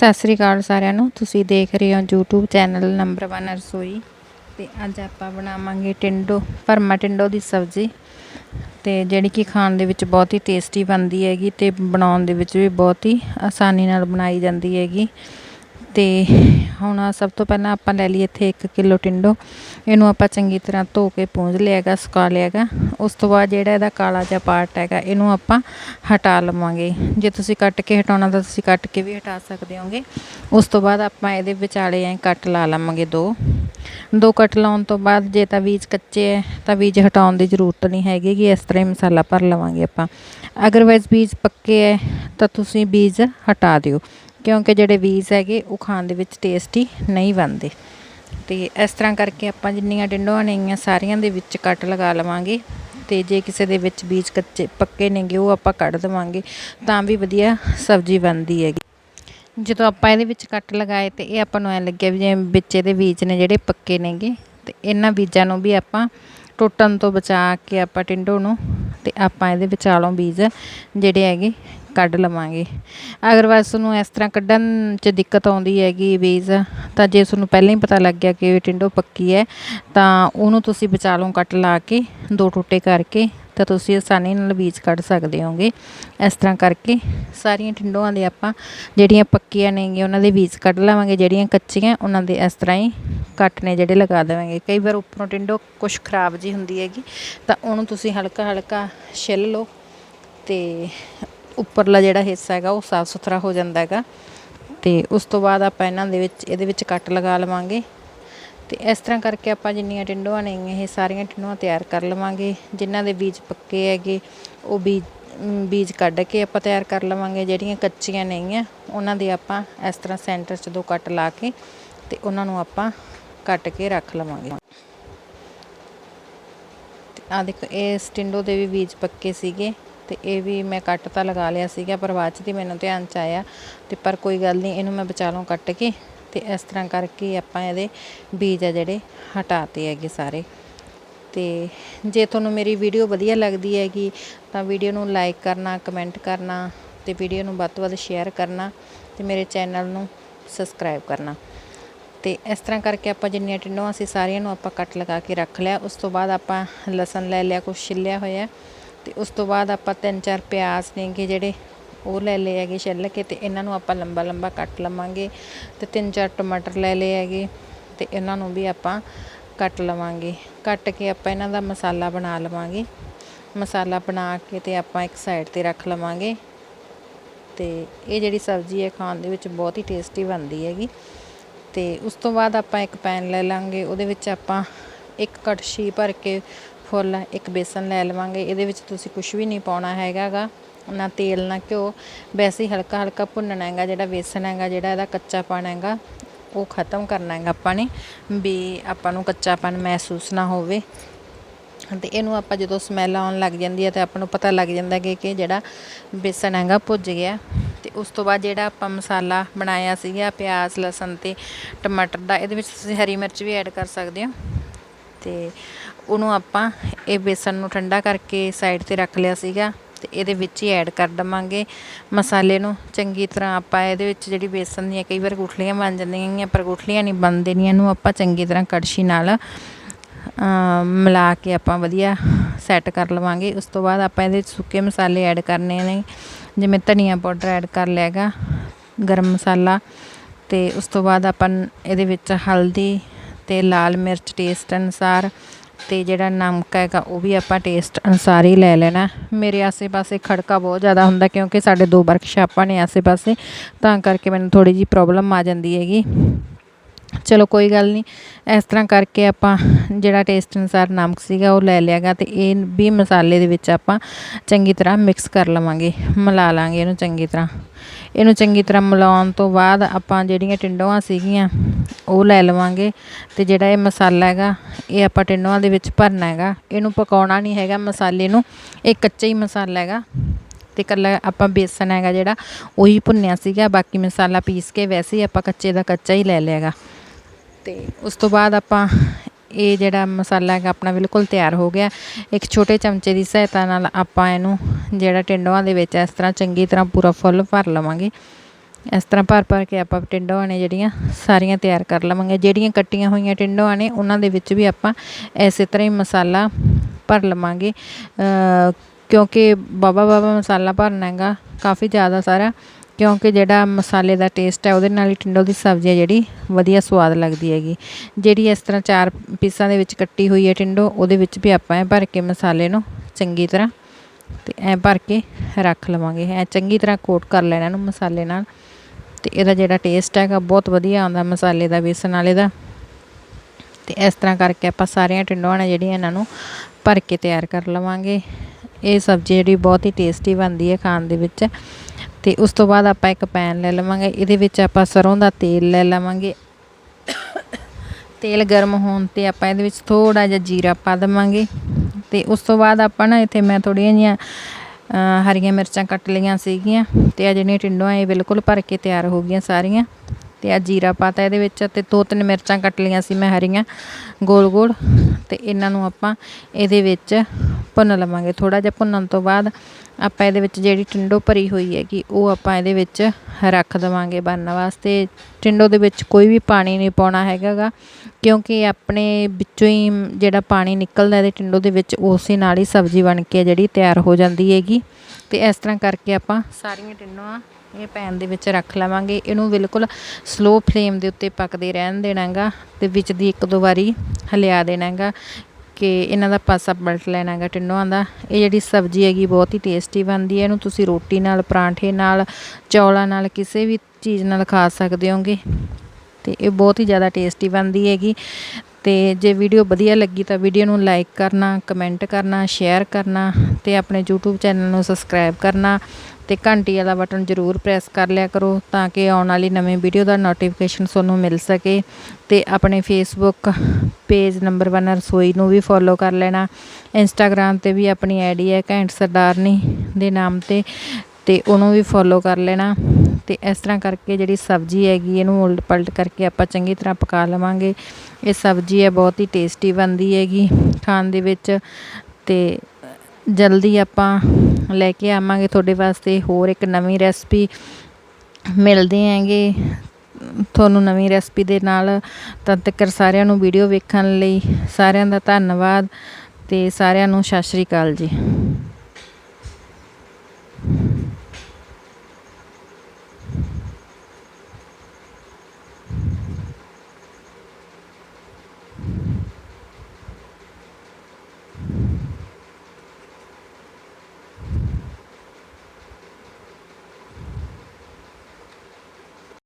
ਸਤਿ ਸ੍ਰੀ ਅਕਾਲ ਸਾਰਿਆਂ ਨੂੰ। ਤੁਸੀਂ ਦੇਖ ਰਹੇ ਹੋ YouTube ਚੈਨਲ ਨੰਬਰ 1 ਰਸੋਈ। ਤੇ ਅੱਜ ਆਪਾਂ ਬਣਾਵਾਂਗੇ ਟਿੰਡੋ, ਭਰਮਾ ਟਿੰਡੋ ਦੀ ਸਬਜ਼ੀ। ਤੇ ਜਿਹੜੀ ਕਿ ਖਾਣ ਦੇ ਵਿੱਚ ਬਹੁਤ ਹੀ ਟੇਸਟੀ ਬਣਦੀ ਹੈਗੀ ਤੇ ਬਣਾਉਣ ਦੇ ਵਿੱਚ ਵੀ ਬਹੁਤ ਹੀ ਆਸਾਨੀ ਨਾਲ ਬਣਾਈ ਜਾਂਦੀ ਹੈਗੀ। ਤੇ ਹੁਣ ਸਭ ਤੋਂ ਪਹਿਲਾਂ ਆਪਾਂ ਲੈ ਲਈ ਇੱਥੇ 1 ਕਿਲੋ ਟਿੰਡੋ, ਇਹਨੂੰ ਆਪਾਂ ਚੰਗੀ ਤਰ੍ਹਾਂ ਧੋ ਕੇ ਪੂੰਝ ਲਿਆਗਾ ਸੁਕਾ ਲਿਆਗਾ ਉਸ ਤੋਂ ਬਾਅਦ ਜਿਹੜਾ ਇਹਦਾ ਕਾਲਾ ਜਿਹਾ ਪਾਰਟ ਹੈਗਾ, ਇਹਨੂੰ ਆਪਾਂ ਹਟਾ ਲਵਾਂਗੇ। ਜੇ ਤੁਸੀਂ ਕੱਟ ਕੇ ਹਟਾਉਣਾ ਤਾਂ ਤੁਸੀਂ ਕੱਟ ਕੇ ਵੀ ਹਟਾ ਸਕਦੇ ਹੋਗੇ। ਉਸ ਤੋਂ ਬਾਅਦ ਆਪਾਂ ਇਹਦੇ ਵਿਚਾਲੇ ਐ ਕੱਟ ਲਾ ਲਵਾਂਗੇ ਦੋ। ਦੋ ਕੱਟ ਲਾਉਣ ਤੋਂ ਬਾਅਦ ਜੇ ਤਾਂ ਬੀਜ ਕੱਚੇ ਹੈ ਤਾਂ ਬੀਜ ਹਟਾਉਣ ਦੀ ਜ਼ਰੂਰਤ ਨਹੀਂ ਹੈਗੀ ਕਿ ਇਸ ਤਰ੍ਹਾਂ ਹੀ ਮਸਾਲਾ ਭਰ ਲਵਾਂਗੇ ਆਪਾਂ। ਅਗਰਵਾਈਜ਼ ਬੀਜ ਪੱਕੇ ਹੈ ਤਾਂ ਤੁਸੀਂ ਬੀਜ ਹਟਾ ਦਿਓ। ਕਿਉਂਕਿ ਜਿਹੜੇ ਬੀਜ ਹੈਗੇ, ਉਹ ਖਾਣ ਦੇ ਵਿੱਚ ਟੇਸਟੀ ਨਹੀਂ ਬਣਦੇ। ਤੇ ਇਸ ਤਰ੍ਹਾਂ ਕਰਕੇ ਆਪਾਂ ਜਿੰਨੀਆਂ ਟਿੰਡੋਆਂ ਨੇਗੀਆਂ ਸਾਰੀਆਂ ਦੇ ਵਿੱਚ ਕੱਟ ਲਗਾ ਲਵਾਂਗੇ। ਤੇ ਜੇ ਕਿਸੇ ਦੇ ਵਿੱਚ ਬੀਜ ਕੱਚੇ ਪੱਕੇ ਨੇਗੇ, ਉਹ ਆਪਾਂ ਕੱਢ ਦੇਵਾਂਗੇ। ਤਾਂ ਵੀ ਵਧੀਆ ਸਬਜ਼ੀ ਬਣਦੀ ਹੈਗੀ। ਜਦੋਂ ਆਪਾਂ ਇਹਦੇ ਵਿੱਚ ਕੱਟ ਲਗਾਏ ਤੇ ਇਹ ਆਪਾਂ ਨੂੰ ਐ ਲੱਗਿਆ ਵੀ ਜਿਵੇਂ ਵਿੱਚ ਇਹਦੇ ਬੀਜ ਨੇ ਜਿਹੜੇ ਪੱਕੇ ਨੇਗੇ, ਤੇ ਇਹਨਾਂ ਬੀਜਾਂ ਨੂੰ ਵੀ ਆਪਾਂ ਟੁੱਟਣ ਤੋਂ ਬਚਾ ਕੇ ਆਪਾਂ ਟਿੰਡੋ ਨੂੰ, ਤੇ ਆਪਾਂ ਇਹਦੇ ਵਿਚਾਲੋਂ ਬੀਜ ਜਿਹੜੇ ਹੈਗੇ ਕੱਢ ਲਵਾਂਗੇ। ਅਗਰ ਵੈਸੇ ਤੁਹਾਨੂੰ ਇਸ ਤਰ੍ਹਾਂ ਕੱਢਣ 'ਚ ਦਿੱਕਤ ਆਉਂਦੀ ਹੈਗੀ ਬੀਜ, ਤਾਂ ਜੇ ਤੁਹਾਨੂੰ ਪਹਿਲਾਂ ਹੀ ਪਤਾ ਲੱਗ ਗਿਆ ਕਿ ਟਿੰਡੋ ਪੱਕੀ ਹੈ, ਤਾਂ ਉਹਨੂੰ ਤੁਸੀਂ ਵਿਚਾਲੋਂ ਕੱਟ ਲਾ ਕੇ, ਦੋ ਟੁੱਟੇ ਕਰਕੇ, ਤਾਂ ਤੁਸੀਂ ਆਸਾਨੀ ਨਾਲ ਬੀਜ ਕੱਢ ਸਕਦੇ ਹੋਗੇ। ਇਸ ਤਰ੍ਹਾਂ ਕਰਕੇ ਸਾਰੀਆਂ ਟਿੰਡੋਆਂ ਦੇ ਆਪਾਂ ਜਿਹੜੀਆਂ ਪੱਕੀਆਂ ਨੇਗੀਆਂ, ਉਹਨਾਂ ਦੇ ਬੀਜ ਕੱਢ ਲਵਾਂਗੇ। ਜਿਹੜੀਆਂ ਕੱਚੀਆਂ, ਉਹਨਾਂ ਦੇ ਇਸ ਤਰ੍ਹਾਂ ਹੀ ਕੱਟ ਨੇ ਜਿਹੜੇ ਲਗਾ ਦੇਵਾਂਗੇ। ਕਈ ਵਾਰ ਉੱਪਰੋਂ ਟਿੰਡੋ ਕੁਝ ਖਰਾਬ ਜੀ ਹੁੰਦੀ ਹੈਗੀ, ਤਾਂ ਉਹਨੂੰ ਤੁਸੀਂ ਹਲਕਾ ਹਲਕਾ ਛਿੱਲ ਲਓ ਤੇ ਉੱਪਰਲਾ ਜਿਹੜਾ ਹਿੱਸਾ ਹੈਗਾ, ਉਹ ਸਾਫ਼ ਸੁਥਰਾ ਹੋ ਜਾਂਦਾ ਹੈਗਾ। ਤੇ ਉਸ ਤੋਂ ਬਾਅਦ ਆਪਾਂ ਇਹਨਾਂ ਦੇ ਵਿੱਚ, ਇਹਦੇ ਵਿੱਚ ਕੱਟ ਲਗਾ ਲਵਾਂਗੇ। ਤੇ ਇਸ ਤਰ੍ਹਾਂ ਕਰਕੇ ਆਪਾਂ ਜਿੰਨੀਆਂ ਟਿੰਡੋਆਂ ਨੇ, ਇਹ ਸਾਰੀਆਂ ਟਿੰਡੋਆਂ ਤਿਆਰ ਕਰ ਲਵਾਂਗੇ। ਜਿਨ੍ਹਾਂ ਦੇ ਬੀਜ ਪੱਕੇ ਹੈਗੇ, ਉਹ ਬੀਜ ਬੀਜ ਕੱਢ ਕੇ ਆਪਾਂ ਤਿਆਰ ਕਰ ਲਵਾਂਗੇ। ਜਿਹੜੀਆਂ ਕੱਚੀਆਂ ਨੇਗੀਆਂ, ਉਹਨਾਂ ਦੇ ਆਪਾਂ ਇਸ ਤਰ੍ਹਾਂ ਸੈਂਟਰ 'ਚ ਦੋ ਕੱਟ ਲਾ ਕੇ ਤੇ ਉਹਨਾਂ ਨੂੰ ਆਪਾਂ ਕੱਟ ਕੇ ਰੱਖ ਲਵਾਂਗੇ। ਆ ਦੇਖੋ, ਇਸ ਟਿੰਡੋ ਦੇ ਵੀ ਬੀਜ ਪੱਕੇ ਸੀਗੇ। ਤੇ ਇਹ ਵੀ ਮੈਂ ਕੱਟ ਤਾਂ ਲਗਾ ਲਿਆ ਸੀਗਾ, ਪਰ ਬਾਅਦ 'ਚ ਦੀ ਮੈਨੂੰ ਧਿਆਨ 'ਚ ਆਇਆ ਤੇ ਪਰ ਕੋਈ ਗੱਲ ਨਹੀਂ ਇਹਨੂੰ ਮੈਂ ਵਿਚਾਲੋਂ ਕੱਟ ਕੇ ਤੇ ਇਸ ਤਰ੍ਹਾਂ ਕਰਕੇ ਆਪਾਂ ਇਹਦੇ ਬੀਜ ਆ ਜਿਹੜੇ ਹਟਾਤੇ ਹੈਗੇ ਸਾਰੇ। ਤੇ ਜੇ ਤੁਹਾਨੂੰ ਮੇਰੀ ਵੀਡੀਓ ਵਧੀਆ ਲੱਗਦੀ ਹੈਗੀ ਤਾਂ ਵੀਡੀਓ ਨੂੰ ਲਾਈਕ ਕਰਨਾ, ਕਮੈਂਟ ਕਰਨਾ ਤੇ ਵੀਡੀਓ ਨੂੰ ਵੱਧ ਤੋਂ ਵੱਧ ਸ਼ੇਅਰ ਕਰਨਾ ਤੇ ਮੇਰੇ ਚੈਨਲ ਨੂੰ ਸਬਸਕ੍ਰਾਈਬ ਕਰਨਾ। ਤੇ ਇਸ ਤਰ੍ਹਾਂ ਕਰਕੇ ਆਪਾਂ ਜਿੰਨੀਆਂ ਟਿੰਡੋਆਂ ਸੀ ਸਾਰੀਆਂ ਨੂੰ ਆਪਾਂ ਕੱਟ ਲਗਾ ਕੇ ਰੱਖ ਲਿਆ, ਉਸ ਤੋਂ ਬਾਅਦ ਆਪਾਂ ਲਸਣ ਲੈ ਲਿਆ, ਕੁਛ ਛਿੱਲਿਆ ਹੋਇਆ। ਤੇ ਉਸ ਤੋਂ ਬਾਅਦ ਆਪਾਂ ਤਿੰਨ ਚਾਰ ਪਿਆਜ਼ ਨੇਗੇ ਜਿਹੜੇ ਉਹ ਲੈ ਲਏ ਹੈਗੇ ਛਿੱਲ ਕੇ ਤੇ ਇਹਨਾਂ ਨੂੰ ਆਪਾਂ ਲੰਬਾ ਲੰਬਾ ਕੱਟ ਲਵਾਂਗੇ ਤੇ ਤਿੰਨ ਚਾਰ ਟਮਾਟਰ ਲੈ ਲਏ ਹੈਗੇ ਤੇ ਇਹਨਾਂ ਨੂੰ ਵੀ ਆਪਾਂ ਕੱਟ ਲਵਾਂਗੇ। ਕੱਟ ਕੇ ਆਪਾਂ ਇਹਨਾਂ ਦਾ ਮਸਾਲਾ ਬਣਾ ਲਵਾਂਗੇ। ਮਸਾਲਾ ਬਣਾ ਕੇ ਤੇ ਆਪਾਂ ਇੱਕ ਸਾਈਡ ਤੇ ਰੱਖ ਲਵਾਂਗੇ। ਤੇ ਇਹ ਜਿਹੜੀ ਸਬਜ਼ੀ ਹੈ ਖਾਣ ਦੇ ਵਿੱਚ ਬਹੁਤ ਹੀ ਟੇਸਟੀ ਬਣਦੀ ਹੈਗੀ। ਤੇ ਉਸ ਤੋਂ ਬਾਅਦ ਆਪਾਂ ਇੱਕ ਪੈਨ ਲੈ ਲਾਂਗੇ। ਉਹਦੇ ਵਿੱਚ ਆਪਾਂ ਇੱਕ ਕੜਛੀ ਭਰ ਕੇ ਫੁੱਲ, ਇੱਕ ਬੇਸਨ ਲੈ ਲਵਾਂਗੇ। ਇਹਦੇ ਵਿੱਚ ਤੁਸੀਂ ਕੁਝ ਵੀ ਨਹੀਂ ਪਾਉਣਾ ਹੈਗਾਗਾ। ਨਾ ਤੇਲ, ਨਾ ਘਿਓ। ਵੈਸੇ ਹੀ ਹਲਕਾ ਹਲਕਾ ਭੁੰਨਣਾ ਹੈਗਾ, ਜਿਹੜਾ ਬੇਸਨ ਹੈਗਾ, ਜਿਹੜਾ ਇਹਦਾ ਕੱਚਾਪਣ ਹੈਗਾ, ਉਹ ਖਤਮ ਕਰਨਾ ਹੈਗਾ ਆਪਾਂ ਨੇ, ਵੀ ਆਪਾਂ ਨੂੰ ਕੱਚਾਪਣ ਮਹਿਸੂਸ ਨਾ ਹੋਵੇ। ਤੇ ਇਹਨੂੰ ਆਪਾਂ ਜਦੋਂ ਸਮੈਲ ਆਉਣ ਲੱਗ ਜਾਂਦੀ ਹੈ, ਤੇ ਆਪਾਂ ਨੂੰ ਪਤਾ ਲੱਗ ਜਾਂਦਾ ਕਿ ਕਿ ਜਿਹੜਾ ਬੇਸਨ ਹੈਗਾ, ਭੁੱਜ ਗਿਆ। ਤੇ ਉਸ ਤੋਂ ਬਾਅਦ ਜਿਹੜਾ ਆਪਾਂ ਮਸਾਲਾ ਬਣਾਇਆ ਸੀਗਾ, ਪਿਆਜ਼, ਲਸਣ ਤੇ ਟਮਾਟਰ ਦਾ, ਇਹਦੇ ਵਿੱਚ ਤੁਸੀਂ ਹਰੀ ਮਿਰਚ ਵੀ ਐਡ ਕਰ ਸਕਦੇ ਹੋ। ਤੇ ਉਹਨੂੰ ਆਪਾਂ ਇਹ ਬੇਸਣ ਨੂੰ ਠੰਡਾ ਕਰਕੇ ਸਾਈਡ ਤੇ ਰੱਖ ਲਿਆ ਸੀਗਾ ਤੇ ਇਹਦੇ ਵਿੱਚ ਹੀ ਐਡ ਕਰ ਦਵਾਂਗੇ। ਮਸਾਲੇ ਨੂੰ ਚੰਗੀ ਤਰ੍ਹਾਂ ਆਪਾਂ ਇਹਦੇ ਵਿੱਚ ਜਿਹੜੀ ਬੇਸਣ ਦੀਆਂ ਕਈ ਵਾਰ ਗੁਠਲੀਆਂ ਬਣ ਜਾਂਦੀਆਂ ਪਰ ਗੁਠਲੀਆਂ ਨਹੀਂ ਬਣਦੇ ਨਹੀਂ, ਇਹਨੂੰ ਆਪਾਂ ਚੰਗੀ ਤਰ੍ਹਾਂ ਕੜਛੀ ਨਾਲ ਮਿਲਾ ਕੇ ਆਪਾਂ ਵਧੀਆ ਸੈੱਟ ਕਰ ਲਵਾਂਗੇ। ਉਸ ਤੋਂ ਬਾਅਦ ਆਪਾਂ ਇਹਦੇ ਵਿੱਚ ਸੁੱਕੇ ਮਸਾਲੇ ਐਡ ਕਰਨੇ ਨੇ, ਜਿਵੇਂ ਧਨੀਆ ਪਾਊਡਰ ਐਡ ਕਰ ਲਿਆਗਾ ਗਰਮ ਮਸਾਲਾ ਤੇ ਉਸ ਤੋਂ ਬਾਅਦ ਆਪਾਂ ਇਹਦੇ ਵਿੱਚ ਹਲਦੀ ਤੇ ਲਾਲ ਮਿਰਚ ਟੇਸਟ ਅਨੁਸਾਰ ਅਤੇ ਜਿਹੜਾ ਨਮਕ ਹੈਗਾ ਉਹ ਵੀ ਆਪਾਂ ਟੇਸਟ ਅਨੁਸਾਰ ਹੀ ਲੈ ਲੈਣਾ। ਮੇਰੇ ਆਸੇ-ਪਾਸੇ ਖੜਕਾ ਬਹੁਤ ਜ਼ਿਆਦਾ ਹੁੰਦਾ ਕਿਉਂਕਿ ਸਾਡੇ ਦੋ ਵਰਕਸ਼ਾਪਾਂ ਨੇ ਆਸੇ-ਪਾਸੇ, ਤਾਂ ਕਰਕੇ ਮੈਨੂੰ ਥੋੜ੍ਹੀ ਜੀ ਪ੍ਰੋਬਲਮ ਆ ਜਾਂਦੀ ਹੈਗੀ। ਚਲੋ ਕੋਈ ਗੱਲ ਨਹੀਂ, ਇਸ ਤਰ੍ਹਾਂ ਕਰਕੇ ਆਪਾਂ ਜਿਹੜਾ ਟੇਸਟ ਅਨੁਸਾਰ ਨਮਕ ਸੀਗਾ ਉਹ ਲੈ ਲਿਆਗਾ ਤੇ ਇਹ ਵੀ ਮਸਾਲੇ ਦੇ ਵਿੱਚ ਆਪਾਂ ਚੰਗੀ ਤਰ੍ਹਾਂ ਮਿਕਸ ਕਰ ਲਵਾਂਗੇ, ਮਿਲਾ ਲਾਂਗੇ ਇਹਨੂੰ ਚੰਗੀ ਤਰ੍ਹਾਂ। ਇਹਨੂੰ ਚੰਗੀ ਤਰ੍ਹਾਂ ਮਿਲਾਉਣ ਤੋਂ ਬਾਅਦ ਆਪਾਂ ਜਿਹੜੀਆਂ ਟਿੰਡੋਆਂ ਸੀਗੀਆਂ ਉਹ ਲੈ ਲਵਾਂਗੇ। ਤੇ ਜਿਹੜਾ ਇਹ ਮਸਾਲਾ ਹੈਗਾ, ਇਹ ਆਪਾਂ ਟਿੰਡੋਆਂ ਦੇ ਵਿੱਚ ਭਰਨਾ ਹੈਗਾ। ਇਹਨੂੰ ਪਕਾਉਣਾ ਨਹੀਂ ਹੈਗਾ ਮਸਾਲੇ ਨੂੰ। ਇਹ ਕੱਚਾ ਹੀ ਮਸਾਲਾ ਹੈਗਾ। ਤੇ ਕੱਲਾ ਆਪਾਂ ਬੇਸਨ ਹੈਗਾ ਜਿਹੜਾ, ਉਹੀ ਭੁੰਨਿਆ ਸੀਗਾ। ਬਾਕੀ ਮਸਾਲਾ ਪੀਸ ਕੇ ਵੈਸੇ ਹੀ ਆਪਾਂ ਕੱਚੇ ਦਾ ਕੱਚਾ ਹੀ ਲੈ ਲਿਆਗਾ ਤੇ ਉਸ ਤੋਂ ਬਾਅਦ ਆਪਾਂ ਇਹ ਜਿਹੜਾ ਮਸਾਲਾ ਹੈਗਾ, ਆਪਣਾ ਬਿਲਕੁਲ ਤਿਆਰ ਹੋ ਗਿਆ। ਇੱਕ ਛੋਟੇ ਚਮਚੇ ਦੀ ਸਹਾਇਤਾ ਨਾਲ ਆਪਾਂ ਇਹਨੂੰ ਜਿਹੜਾ ਟਿੰਡੋਆਂ ਦੇ ਵਿੱਚ ਇਸ ਤਰ੍ਹਾਂ ਚੰਗੀ ਤਰ੍ਹਾਂ ਪੂਰਾ ਫੁੱਲ ਭਰ ਲਵਾਂਗੇ। ਇਸ ਤਰ੍ਹਾਂ ਭਰ ਭਰ ਕੇ ਆਪਾਂ ਟਿੰਡੋਆਂ ਨੇ ਜਿਹੜੀਆਂ ਸਾਰੀਆਂ ਤਿਆਰ ਕਰ ਲਵਾਂਗੇ। ਜਿਹੜੀਆਂ ਕੱਟੀਆਂ ਹੋਈਆਂ ਟਿੰਡੋਆਂ ਨੇ ਉਹਨਾਂ ਦੇ ਵਿੱਚ ਵੀ ਆਪਾਂ ਇਸੇ ਤਰ੍ਹਾਂ ਹੀ ਮਸਾਲਾ ਭਰ ਲਵਾਂਗੇ। ਕਿਉਂਕਿ ਬਾਬਾ ਬਾਬਾ ਮਸਾਲਾ ਭਰਨਾ ਹੈਗਾ, ਕਾਫੀ ਜ਼ਿਆਦਾ ਸਾਰਾ, ਕਿਉਂਕਿ ਜਿਹੜਾ ਮਸਾਲੇ ਦਾ ਟੇਸਟ ਹੈ, ਉਹਦੇ ਨਾਲ ਹੀ ਟਿੰਡੋ ਦੀ ਸਬਜ਼ੀ ਹੈ ਜਿਹੜੀ, ਵਧੀਆ ਸਵਾਦ ਲੱਗਦੀ ਹੈਗੀ। ਜਿਹੜੀ ਇਸ ਤਰ੍ਹਾਂ ਚਾਰ ਪੀਸਾਂ ਦੇ ਵਿੱਚ ਕੱਟੀ ਹੋਈ ਹੈ ਟਿੰਡੋ, ਉਹਦੇ ਵਿੱਚ ਵੀ ਆਪਾਂ ਇਹ ਭਰ ਕੇ ਮਸਾਲੇ ਨੂੰ ਚੰਗੀ ਤਰ੍ਹਾਂ ਤੇ ਐ ਭਰ ਕੇ ਰੱਖ ਲਵਾਂਗੇ। ਐ ਚੰਗੀ ਤਰ੍ਹਾਂ ਕੋਟ ਕਰ ਲੈਣਾ ਇਹਨੂੰ ਮਸਾਲੇ ਨਾਲ। ਤੇ ਇਹਦਾ ਜਿਹੜਾ ਟੇਸਟ ਹੈਗਾ ਬਹੁਤ ਵਧੀਆ ਆਉਂਦਾ ਮਸਾਲੇ ਦਾ ਬੇਸਨ ਵਾਲੇ ਦਾ। ਤੇ ਇਸ ਤਰ੍ਹਾਂ ਕਰਕੇ ਆਪਾਂ ਸਾਰੀਆਂ ਟਿੰਡੋਆਂ ਜਿਹੜੀਆਂ ਇਹਨਾਂ ਨੂੰ ਭਰ ਕੇ ਤਿਆਰ ਕਰ ਲਵਾਂਗੇ। ਇਹ ਸਬਜ਼ੀ ਜਿਹੜੀ ਬਹੁਤ ਹੀ ਟੇਸਟੀ ਬਣਦੀ ਹੈ ਖਾਣ ਦੇ ਵਿੱਚ। ਤੇ ਉਸ ਤੋਂ ਬਾਅਦ ਆਪਾਂ ਇੱਕ ਪੈਨ ਲੈ ਲਵਾਂਗੇ, ਇਹਦੇ ਵਿੱਚ ਆਪਾਂ ਸਰੋਂ ਦਾ ਤੇਲ ਲੈ ਲਵਾਂਗੇ। ਤੇਲ ਗਰਮ ਹੋਣ ਤੇ ਆਪਾਂ ਇਹਦੇ ਵਿੱਚ ਥੋੜਾ ਜਿਹਾ ਜੀਰਾ ਪਾ ਦੇਵਾਂਗੇ। ਤੇ ਉਸ ਤੋਂ ਬਾਅਦ ਆਪਾਂ ਨਾ ਇੱਥੇ ਮੈਂ ਥੋੜ੍ਹੀਆਂ ਜਿਹੀਆਂ ਹਰੀਆਂ ਮਿਰਚਾਂ ਕੱਟ ਲਈਆਂ ਸੀਗੀਆਂ ਤੇ ਆ ਜਿਹੜੀਆਂ ਟਿੰਡੋਆਂ ਇਹ ਬਿਲਕੁਲ ਭਰ ਕੇ ਤਿਆਰ ਹੋ ਗਈਆਂ ਸਾਰੀਆਂ ਤੇ ਆ ਜੀਰਾ ਪਾਤਾ ਇਹਦੇ ਵਿੱਚ ਤੇ ਦੋ ਤਿੰਨ ਮਿਰਚਾਂ ਕੱਟ ਲਈਆਂ ਸੀ ਮੈਂ ਹਰੀਆਂ ਗੋਲ ਗੋਲ ਤੇ ਇਹਨਾਂ ਨੂੰ ਆਪਾਂ ਇਹਦੇ ਵਿੱਚ ਭੁੰਨ ਲਵਾਂਗੇ। ਥੋੜਾ ਜਿਹਾ ਭੁੰਨਣ ਤੋਂ ਬਾਅਦ ਆਪਾਂ ਇਹਦੇ ਵਿੱਚ ਜਿਹੜੀ ਟਿੰਡੋ ਭਰੀ ਹੋਈ ਹੈਗੀ, ਉਹ ਆਪਾਂ ਇਹਦੇ ਵਿੱਚ ਰੱਖ ਦੇਵਾਂਗੇ ਬਣਨ ਵਾਸਤੇ। ਟਿੰਡੋ ਦੇ ਵਿੱਚ ਕੋਈ ਵੀ ਪਾਣੀ ਨਹੀਂ ਪਾਉਣਾ ਹੈਗਾ ਗਾ ਕਿਉਂਕਿ ਆਪਣੇ ਵਿੱਚੋਂ ਹੀ ਜਿਹੜਾ ਪਾਣੀ ਨਿਕਲਦਾ ਇਹਦੇ ਟਿੰਡੋ ਦੇ ਵਿੱਚ, ਉਸੇ ਨਾਲ ਹੀ ਸਬਜ਼ੀ ਬਣ ਕੇ ਜਿਹੜੀ ਤਿਆਰ ਹੋ ਜਾਂਦੀ ਹੈਗੀ। ਤੇ ਇਸ ਤਰ੍ਹਾਂ ਕਰਕੇ ਆਪਾਂ ਸਾਰੀਆਂ ਟਿੰਡੋਆਂ ਇਹ ਪੈਨ ਦੇ ਵਿੱਚ ਰੱਖ ਲਵਾਂਗੇ। ਇਹਨੂੰ ਬਿਲਕੁਲ ਸਲੋ ਫਲੇਮ ਦੇ ਉੱਤੇ ਪੱਕਦੇ ਰਹਿਣ ਦੇਣਾਗਾ ਤੇ ਵਿੱਚ ਦੀ ਇੱਕ ਦੋ ਵਾਰੀ ਹਿਲਿਆ ਦੇਣਾਗਾ। ਕਿ ਇਹਨਾਂ ਦਾ ਪਾਸਾ ਪਲਟ ਲੈਣਾ ਹੈਗਾ ਟਿੰਡੋਆਂ ਦਾ ਇਹ ਜਿਹੜੀ ਸਬਜ਼ੀ ਹੈਗੀ ਬਹੁਤ ਹੀ ਟੇਸਟੀ ਬਣਦੀ ਹੈ। ਇਹਨੂੰ ਤੁਸੀਂ ਰੋਟੀ ਨਾਲ, ਪਰਾਂਠੇ ਨਾਲ, ਚੌਲਾਂ ਨਾਲ ਕਿਸੇ ਵੀ ਚੀਜ਼ ਨਾਲ ਖਾ ਸਕਦੇ ਹੋਗੇ। ਤੇ ਇਹ ਬਹੁਤ ਹੀ ਜ਼ਿਆਦਾ ਟੇਸਟੀ ਬਣਦੀ ਹੈਗੀ। ਤੇ ਜੇ ਵੀਡੀਓ ਵਧੀਆ ਲੱਗੀ ਤਾਂ ਵੀਡੀਓ ਨੂੰ ਲਾਈਕ ਕਰਨਾ, ਕਮੈਂਟ ਕਰਨਾ, ਸ਼ੇਅਰ ਕਰਨਾ ਤੇ ਆਪਣੇ YouTube ਚੈਨਲ ਨੂੰ ਸਬਸਕ੍ਰਾਈਬ ਕਰਨਾ ਤੇ ਘੰਟੀ ਵਾਲਾ ਬਟਨ ਜ਼ਰੂਰ ਪ੍ਰੈਸ ਕਰ ਲਿਆ ਕਰੋ ਤਾਂ ਕਿ ਆਉਣ ਵਾਲੀ ਨਵੀਂ ਵੀਡੀਓ ਦਾ ਨੋਟੀਫਿਕੇਸ਼ਨ ਤੁਹਾਨੂੰ ਮਿਲ ਸਕੇ ਤੇ ਆਪਣੇ ਫੇਸਬੁੱਕ ਪੇਜ ਨੰਬਰ 1 ਰਸੋਈ ਨੂੰ ਵੀ ਫੋਲੋ ਕਰ ਲੈਣਾ। ਇੰਸਟਾਗ੍ਰam ਤੇ ਵੀ ਆਪਣੀ ਆਈਡੀ ਹੈ ਘੈਂਟ ਸਰਦਾਰਨੀ ਦੇ ਨਾਮ ਤੇ ਤੇ ਉਹਨੂੰ ਵੀ ਫੋਲੋ ਕਰ ਲੈਣਾ। ਤੇ ਇਸ ਤਰ੍ਹਾਂ ਕਰਕੇ ਜਿਹੜੀ ਸਬਜ਼ੀ ਹੈਗੀ, ਇਹਨੂੰ ਉਲਟ ਪਲਟ ਕਰਕੇ ਆਪਾਂ ਚੰਗੀ ਤਰ੍ਹਾਂ ਪਕਾ ਲਵਾਂਗੇ। ਇਹ ਸਬਜ਼ੀ ਹੈ ਬਹੁਤ ਹੀ ਟੇਸਟੀ ਬਣਦੀ ਹੈਗੀ ਖਾਣ ਦੇ ਵਿੱਚ ਤੇ ਜਲਦੀ ਆਪਾਂ ਲੈ ਕੇ ਆਵਾਂਗੇ। ਤੁਹਾਡੇ ਵਾਸਤੇ ਹੋਰ ਇੱਕ ਨਵੀਂ ਰੈਸਪੀ ਮਿਲਦੇ ਹੈਗੇ। ਤੁਹਾਨੂੰ ਨਵੀਂ ਰੈਸਪੀ ਦੇ ਨਾਲ ਤਦ ਤੱਕ ਸਾਰਿਆਂ ਨੂੰ ਵੀਡੀਓ ਵੇਖਣ ਲਈ ਸਾਰਿਆਂ ਦਾ ਧੰਨਵਾਦ ਤੇ ਸਾਰਿਆਂ ਨੂੰ ਸਤਿ ਸ਼੍ਰੀ ਅਕਾਲ ਜੀ।